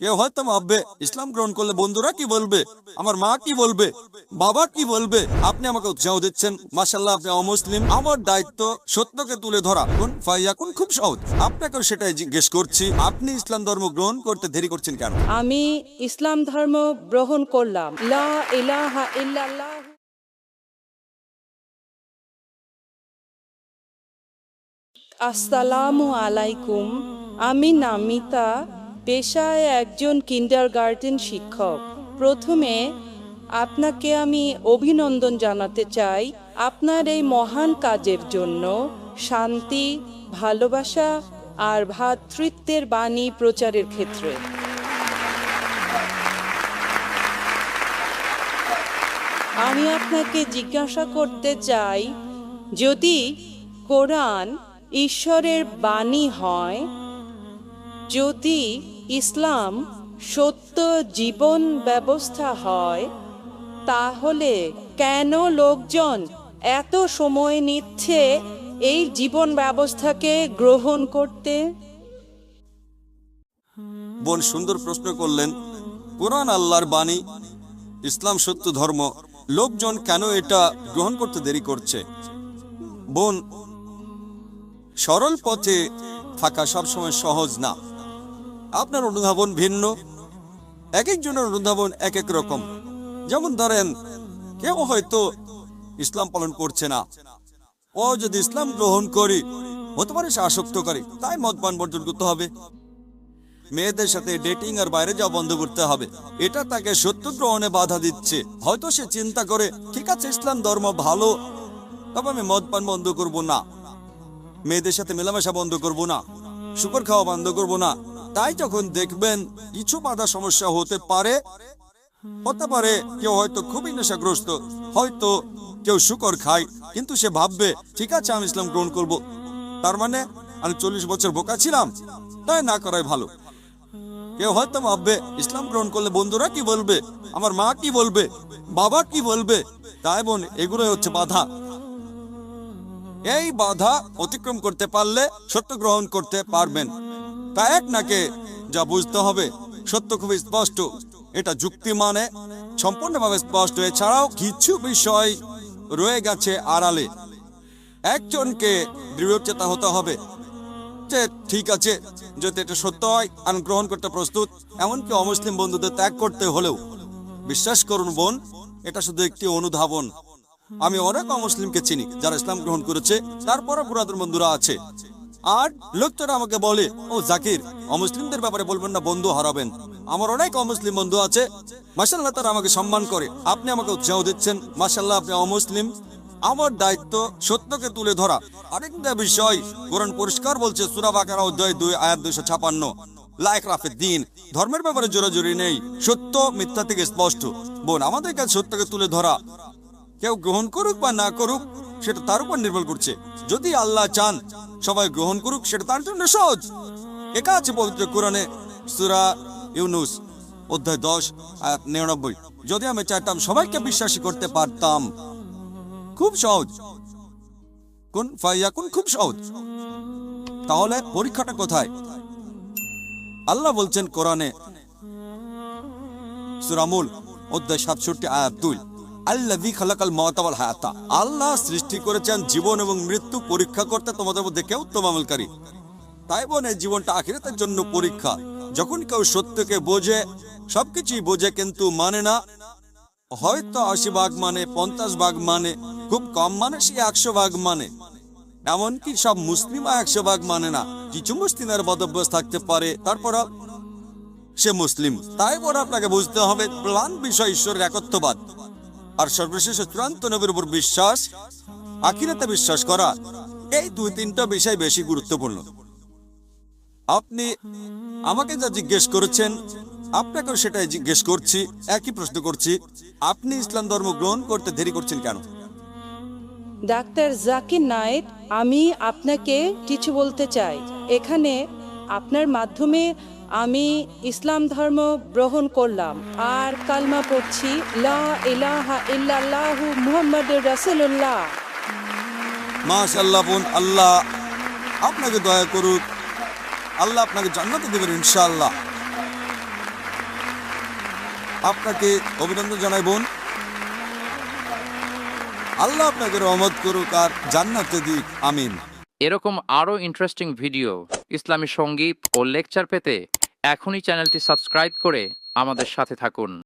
কেউ হয়তো ভাববে, ইসলাম গ্রহণ করলে বন্ধুরা কি বলবে? আমার মা কি বলবে? বাবা কি বলবে? আপনি আমাকে উৎসাহ দিচ্ছেন। মাসাল্লাহ আপনি অমুসলিম। আমার দায়িত্ব সত্যকে তুলে ধরা। কোন ফাইয়াকুন খুব সহজ। আপনাকেও সেটাই জিজ্ঞেস করছি, আপনি ইসলাম ধর্ম গ্রহণ করতে দেরি করছেন কেন? আমি ইসলাম ধর্ম গ্রহণ করলাম। লা ইলাহা ইল্লাল্লাহ। আসসালামু আলাইকুম। আমি নামিতা পেশায় একজন কিন্ডারগার্টেন শিক্ষক। প্রথমে আপনাকে আমি অভিনন্দন জানাতে চাই আপনার এই মহান কাজের জন্য। শান্তি, ভালোবাসা আর ভ্রাতৃত্বের বাণী প্রচারের ক্ষেত্রে। আমি আপনাকে জিজ্ঞাসা করতে চাই, যদি কোরআন ঈশ্বরের বাণী হয়, যদি ইসলাম সত্য জীবন ব্যবস্থা হয়, তাহলে কেন লোকজন এত সময় নিচ্ছে এই জীবন ব্যবস্থাকে গ্রহণ করতে? বোন, সুন্দর প্রশ্ন করলেন, কোরআন আল্লাহর বাণী, ইসলাম সত্য ধর্ম, লোকজন কেন এটা গ্রহণ করতে দেরি করছে? বোন, সরল পথে থাকা সবসময় সহজ না। আপনার অনুধাবন ভিন্ন। এক একজনের অনুধাবন এক এক রকম। যেমন ধরেন, কেউ হয়তো ইসলাম পালন করছে না। ও যদি ইসলাম গ্রহণ করি, হতে পারে সে আসক্ত করে, তাই মদ পান বর্জন করতে হবে। মেয়েদের সাথে ডেটিং আর বাইরে যাওয়া বন্ধ করতে হবে। এটা তাকে সত্য গ্রহণে বাধা দিচ্ছে। হয়তো সে চিন্তা করে, ঠিক আছে, ইসলাম ধর্ম ভালো, তবে আমি মদ পান বন্ধ করব না। মেয়েদের সাথে মেলামেশা বন্ধ করব না। শুকর খাওয়া বন্ধ করব না। তাই যখন দেখবেন কিছু বাধা সমস্যা হতে পারে হতে পারে কেউ হয়তো খুবই নেশাগ্রস্ত, হয়তো কেউ শুকর খায়, কিন্তু সে ভাববে, ঠিক আছে, আমি ইসলাম গ্রহণ করব। তার মানে আমি চল্লিশ বছর বোকা ছিলাম, তাই না করাই ভালো। কেউ হয়তো ভাববে, ইসলাম গ্রহণ করলে বন্ধুরা কি বলবে? আমার মা কি বলবে? বাবা কি বলবে? তাই বোন, এগুলোই হচ্ছে বাধা। এই বাধা অতিক্রম করতে পারলে সত্য গ্রহণ করতে পারবেন। তা এক নাকে? যা বুঝতে হবে, সত্য খুবই স্পষ্ট। এটা যুক্তি মানে সম্পূর্ণভাবে স্পষ্ট। এছাড়াও কিছু বিষয় রয়ে গেছে আড়ালে। একজনকে দৃঢ়চেতা হতে হবে। যে ঠিক আছে, যদি এটা সত্য হয়, আমি গ্রহণ করতে প্রস্তুত। এমনকি অমুসলিম বন্ধুদের ত্যাগ করতে হলেও। বিশ্বাস করুন বোন, এটা শুধু একটি অনুধাবন। আমি অনেক অমুসলিমকে চিনি, যারা ইসলাম গ্রহণ করেছে। তারপরও পুরাতন বন্ধুরা আছে। আর লোকটা আমাকে বলে, ও জাকির, অমুসলিমদের ব্যাপারে বলবেন না, বন্ধু হারাবেন। আমার অনেক অমুসলিম বন্ধু আছে। মাসাল্লাহ তারা আমাকে সম্মান করে। আপনি আমাকে উৎসাহ দিচ্ছেন। মাসাল্লাহ আপনি অমুসলিম। আমার দায়িত্ব সত্যকে তুলে ধরা। আরেকটা বিষয়, কোরআন পরিষ্কার বলছে, সুরা বাকারা অধ্যায় দুই, আয়াত দুইশো ছাপান্ন। লাইক রাফের দিন ধর্মের ব্যাপারে জোরাজুরি নেই, সত্য মিথ্যা থেকে স্পষ্ট। বোন, আমাদের কাছে সত্যকে তুলে ধরা। কেউ গ্রহণ করুক বা না করুক, সেটা তার উপর নির্ভর করছে। যদি আল্লাহ চান সবাই গ্রহণ করুক, সেটা তার জন্য সহজ। একা আছে পবিত্র কোরআনে সুরা ইউনুস, অধ্যায় দশ, আয়াত নিরানব্বই। যদি আমি চাইতাম সবাইকে বিশ্বাসী করতে পারতাম। খুব সহজ। কোন ফাইয়া কোন খুব সহজ। তাহলে পরীক্ষাটা কোথায়? আল্লাহ বলছেন কোরআনে সুরামুল অধ্যায় সাতষট্টি, আয়াত দুই। আল্লাহি খালাকাল মতাবাল হায়াতা। আল্লাহ সৃষ্টি করেছেন জীবন এবং মৃত্যু পরীক্ষা করতে তোমাদের মধ্যে কেউ উত্তম আমলকারী। তাই বোন এই জীবনটা আখিরাতের জন্য পরীক্ষা। যখন কেউ সত্যকে বোঝে, সবকিছুই বোঝে কিন্তু মানে না। হয়তো আশি ভাগ মানে পঞ্চাশ ভাগ মানে খুব কম মানে সে একশো ভাগ মানে। এমনকি সব মুসলিম একশো ভাগ মানে না। কিছু মুসলিমের বদভ্যাস থাকতে পারে তারপর সে মুসলিম। তাই পরে আপনাকে বুঝতে হবে, প্লান বিষয় ঈশ্বরের একত্ববাদ। আর সর্বশেষ চূড়ান্ত নবীর উপর বিশ্বাস, আখিরাতে বিশ্বাস করা, এই দুই তিনটা বিষয় বেশি গুরুত্বপূর্ণ। আপনি আমাকে যা জিজ্ঞেস করেছেন, আপনাকেও সেটাই জিজ্ঞেস করছি, একই প্রশ্ন করছি, আপনি ইসলাম ধর্ম গ্রহণ করতে দেরি করছেন কেন? ডাক্তার জাকির নায়েক, আমি আপনাকে কিছু বলতে চাই। এখানে আপনার মাধ্যমে আমি ইসলাম ধর্ম গ্রহণ করলাম। আর কালমা পড়ছি লা ইলাহা ইল্লাল্লাহু মুহাম্মাদুর রাসূলুল্লাহ। মাশাল্লাহ বোন আল্লাহ আপনাকে দয়া করুক। আল্লাহ আপনাকে জান্নাতে দেবেন ইনশাআল্লাহ। আপনাকে অভিনন্দন জানাই বোন। আল্লাহ আপনাকে রহমত করুক আর জান্নাতে দিক আমিন। এরকম আরও ইন্টারেস্টিং ভিডিও ইসলামী সংগীত ও লেকচার পেতে এখনই চ্যানেলটি সাবস্ক্রাইব করে আমাদের সাথে থাকুন।